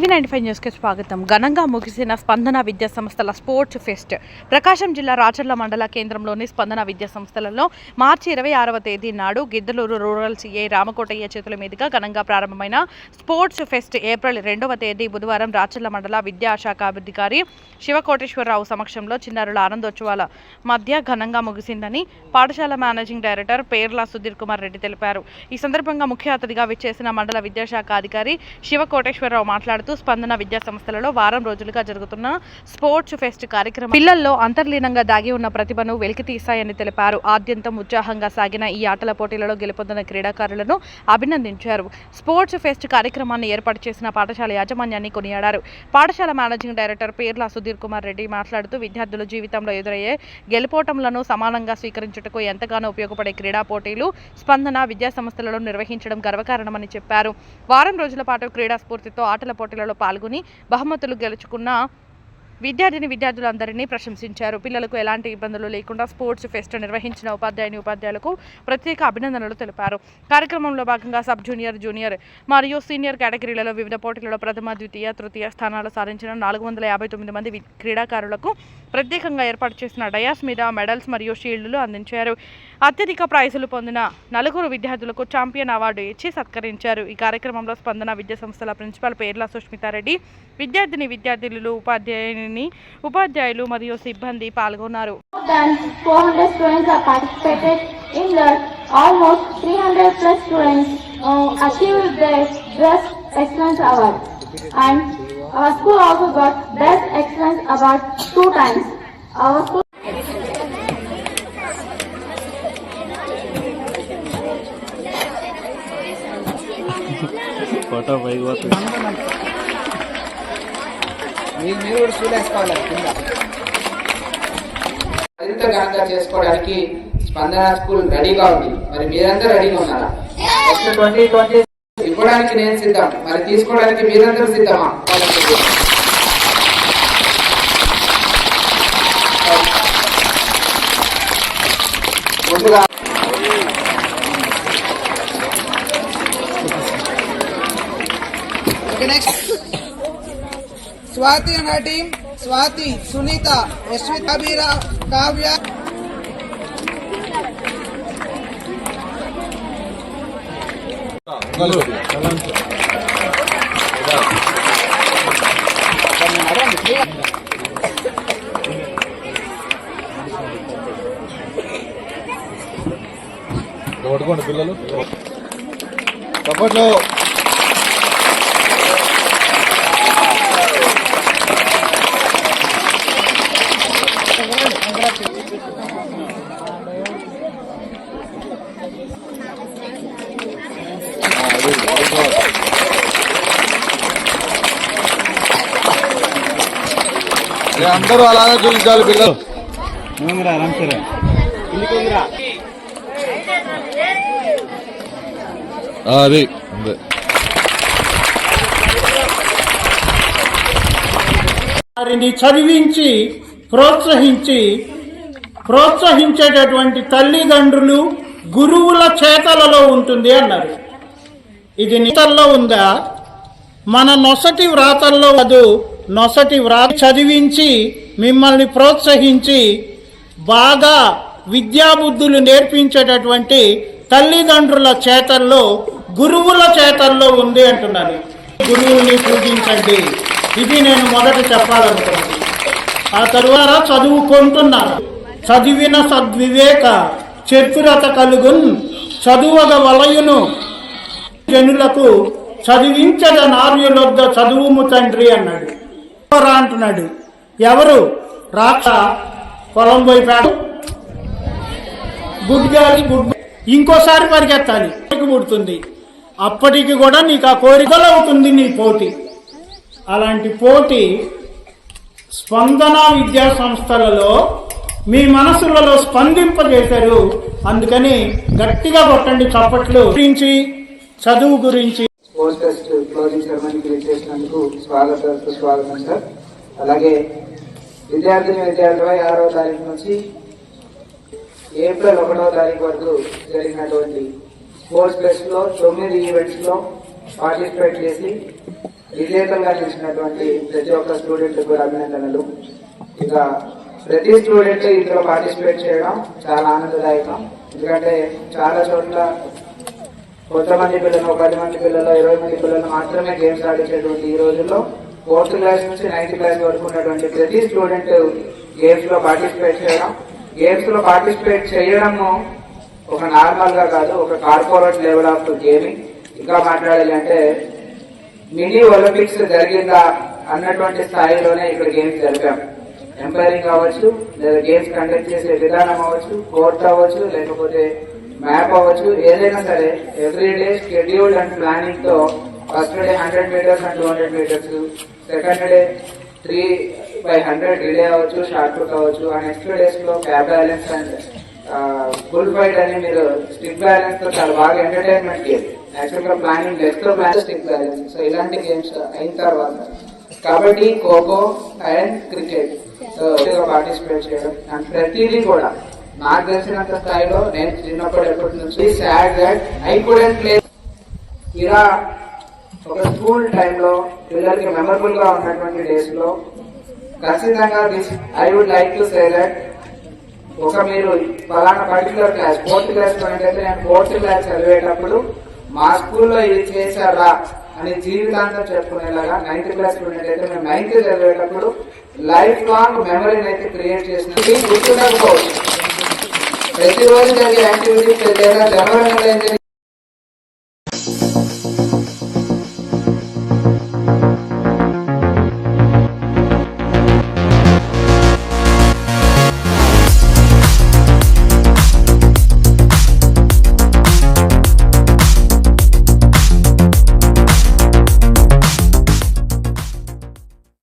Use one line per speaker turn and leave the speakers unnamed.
TV ninety five న్యూస్కి స్వాగతం. ఘనంగా ముగిసిన స్పందన విద్యా సంస్థల స్పోర్ట్స్ ఫెస్ట్. ప్రకాశం జిల్లా రాచర్ల మండల కేంద్రంలోని స్పందన విద్యా సంస్థలలో మార్చి ఇరవై ఆరవ తేదీ నాడు గిద్దలూరు రూరల్ సీఐ రామకోటయ్య చేతుల మీదుగా ఘనంగా ప్రారంభమైన స్పోర్ట్స్ ఫెస్ట్ ఏప్రిల్ రెండవ తేదీ బుధవారం రాచర్ల మండల విద్యాశాఖ అధికారి శివకోటేశ్వరరావు సమక్షంలో చిన్నారుల ఆనందోత్సవాల మధ్య ఘనంగా ముగిసిందని పాఠశాల మేనేజింగ్ డైరెక్టర్ పేర్ల సుధీర్ కుమార్ రెడ్డి తెలిపారు. ఈ సందర్భంగా ముఖ్య అతిథిగా విచ్చేసిన మండల విద్యాశాఖ అధికారి శివకోటేశ్వరరావు మాట్లాడుతూ స్పందన విద్యా సంస్థలలో వారం రోజులుగా జరుగుతున్న స్పోర్ట్స్ ఫెస్ట్ కార్యక్రమం పిల్లల్లో అంతర్లీనంగా దాగి ఉన్న ప్రతిభను వెలికితీశాయని తెలిపారు. ఆద్యంతం ఉత్సాహంగా సాగిన ఈ ఆటల పోటీలలో గెలుపొందిన క్రీడాకారులను అభినందించారు. స్పోర్ట్స్ ఫెస్ట్ కార్యక్రమాన్ని ఏర్పాటు చేసిన పాఠశాల యాజమాన్యాన్ని కొనియాడారు. పాఠశాల మేనేజింగ్ డైరెక్టర్ పేర్ల సుధీర్ కుమార్ రెడ్డి మాట్లాడుతూ విద్యార్థుల జీవితంలో ఎదురయ్యే గెలుపోటంలను సమానంగా స్వీకరించుటకు ఎంతగానో ఉపయోగపడే క్రీడా పోటీలు స్పందన విద్యా సంస్థలలో నిర్వహించడం గర్వకారణమని చెప్పారు. వారం రోజుల పాటు క్రీడా స్ఫూర్తితో ఆటల పోటీ పోటీలలో పాల్గొని బహుమతులు గెలుచుకున్న విద్యార్థిని విద్యార్థులందరినీ ప్రశంసించారు. పిల్లలకు ఎలాంటి ఇబ్బందులు లేకుండా స్పోర్ట్స్ ఫెస్ట్ నిర్వహించిన ఉపాధ్యాయుని ఉపాధ్యాయులకు ప్రత్యేక అభినందనలు తెలిపారు. కార్యక్రమంలో భాగంగా సబ్ జూనియర్ జూనియర్ మరియు సీనియర్ కేటగిరీలలో వివిధ పోటీలలో ప్రథమ ద్వితీయ తృతీయ స్థానాలు సాధించిన నాలుగు వందల యాభై తొమ్మిది మంది క్రీడాకారులకు ప్రత్యేకంగా ఏర్పాటు చేసిన డయాస్ మీద మెడల్స్ మరియు షీల్డ్లు అందించారు. అత్యధిక ప్రైజులు పొందిన నలుగురు విద్యార్థులకు ఛాంపియన్ అవార్డు ఇచ్చి సత్కరించారు. ఈ కార్యక్రమంలో స్పందన విద్యా సంస్థల ప్రిన్సిపాల్ పేర్ల సుష్మితారెడ్డి విద్యార్థిని విద్యార్థులు ఉపాధ్యాయుని ఉపాధ్యాయులు మరియు సిబ్బంది పాల్గొన్నారు
More than 400 students have participated in that. Almost 300 plus students uh, achieved their Best Excellence Award. And our school also got Best Excellence Award two times. Our school
photo పైకి పోతుంది
మీరు మీరు కూడా స్కూల్ వేసుకోవాలి కింద. మరింత ఘనంగా చేసుకోవడానికి స్పందన స్కూల్ రెడీగా ఉంది. మరి మీరందరూ రెడీగా ఉన్నారా? నెక్స్ట్ ట్వంటీ ట్వంటీ ఇవ్వడానికి నేను సిద్ధం. మరి తీసుకోవడానికి మీరందరూ సిద్ధమా ముందుగా
స్వాతి అన్న స్వాతి సునీత యశ్వి కబీర కావ్య.
కొట్టుకోండి పిల్లలు చప్పట్లు అందరూ అలాగే చూపించాలి పిల్లలు. అది. అంతే
వారిని చదివించి ప్రోత్సహించి ప్రోత్సహించేటటువంటి తల్లిదండ్రులు గురువుల చేతలలో ఉంటుంది అన్నారు. ఇది నితల్లో ఉందా? మన నొసటి వ్రాతల్లో వదు నొసటి వ్రాత చదివించి మిమ్మల్ని ప్రోత్సహించి బాగా విద్యాబుద్ధులు నేర్పించేటటువంటి తల్లిదండ్రుల చేతల్లో గురువుల చేతల్లో ఉంది అంటున్నాను గురువుల్ని పూజించండి. ఇది నేను మొదట చెప్పాలనుకున్నాను ఆ తరువాత చదువుకుంటున్నాను. చదివిన సద్వివేక చతురత కలుగున్ చదువగ వలయును జనులకు చదివించద నార్యులొద్ద చదువుము తండ్రి అన్నాడు. రా అంటున్నాడు? ఎవరు? రాక్ష పొలం పోయిపోయాడు గుడ్ గాలి గుడ్ ఇంకోసారి పరిగెత్తాలి. పుడుతుంది. అప్పటికి కూడా నీకు ఆ కోరికలు అవుతుంది నీ పోటీ. అలాంటి పోటీ స్పందన విద్యా సంస్థలలో మీ మనసులలో స్పందింపజేశారు. అందుకని గట్టిగా కొట్టండి చప్పట్లు. గురించి చదువు గురించి
స్పోర్ట్స్ ఫెస్ట్ క్లోజింగ్ సెరమనీకి స్వాగత స్వాగతం సార్ అలాగే విద్యార్థిని విద్యార్థులు ఇరవై ఆరవ తారీఖు నుంచి ఏప్రిల్ ఒకటవ తారీఖు వరకు జరిగినటువంటి స్పోర్ట్స్ ఫెస్ట్లో తొమ్మిది ఈవెంట్స్లో పార్టిసిపేట్ చేసి విజేతలుగా నిలిచినటువంటి ప్రతి ఒక్క స్టూడెంట్ కూడా అభినందనలు. ఇక ప్రతి స్టూడెంట్ ఇందులో పార్టిసిపేట్ చేయడం చాలా ఆనందదాయకం. ఎందుకంటే చాలా చోట్ల కొంతమంది పిల్లలు పది మంది పిల్లలు ఇరవై మంది పిల్లలు మాత్రమే గేమ్స్ ఆడించేటువంటి ఈ రోజుల్లో ఫోర్త్ క్లాస్ నుంచి నైన్త్ క్లాస్ వరకు ఉన్నటువంటి ప్రతి స్టూడెంట్ గేమ్స్లో పార్టిసిపేట్ చేయడం. గేమ్స్లో పార్టిసిపేట్ చేయడము ఒక నార్మల్గా కాదు ఒక కార్పొరేట్ లెవెల్ ఆఫ్ గేమింగ్. ఇంకా మాట్లాడాలి అంటే మినీ ఒలింపిక్స్ జరిగిందా అన్నటువంటి స్థాయిలోనే ఇక్కడ గేమ్స్ జరిపాం ఎంపైరింగ్ అవ్వచ్చు లేదా గేమ్స్ కండక్ట్ చేసే విధానం అవ్వచ్చు కోర్ట్ అవ్వచ్చు లేకపోతే మ్యాప్ అవ్వచ్చు. ఏదైనా సరే every day scheduled and ప్లానింగ్తో first day hundred metres and two hundred metres second day three by hundred relay అవ్వచ్చు షార్ట్ పుట్ అవ్వచ్చు. ఆ నెక్స్ట్ డేస్లో cab balance and full fight అని మీరు స్టిక్ బ్యాలెన్స్తో చాలా బాగా ఎంటర్టైన్మెంట్ గేమ్ యాక్చువల్గా ప్లానింగ్ లెఫ్ట్లో ప్లాన్ స్టిక్ బ్యాలెన్స్ సో ఇలాంటి గేమ్స్ అయిన తర్వాత kabaddi kho kho and cricket so participate చేయడం. అండ్ ప్రతిదీ కూడా నాకు తెలిసినంత స్థాయిలో నేను చిన్నప్పుడు ఎప్పటి నుంచి sad that I couldn't play ఇలా ఒక స్కూల్ టైంలో పిల్లలకి మెమరబుల్గా ఉన్నటువంటి డేస్లో ఖచ్చితంగా this I would like to say that ఒక మీరు ఫలానా పర్టికులర్ క్లాస్ ఫోర్త్ క్లాస్ అయితే నేను ఫోర్త్ క్లాస్ చదివేటప్పుడు మా స్కూల్లో ఇది చేశారా అని జీవితాంతం చెప్పుకునేలాగా నైన్త్ క్లాస్ స్టూడెంట్ అయితే మేము నైన్త్ చదివేటప్పుడు లైఫ్ లాంగ్ మెమరీని అయితే క్రియేట్ చేసినట్టు గుర్తుండకపోవచ్చు. ప్రతిరోజు జరిగే యాక్టివిటీస్ లేదా జనరల్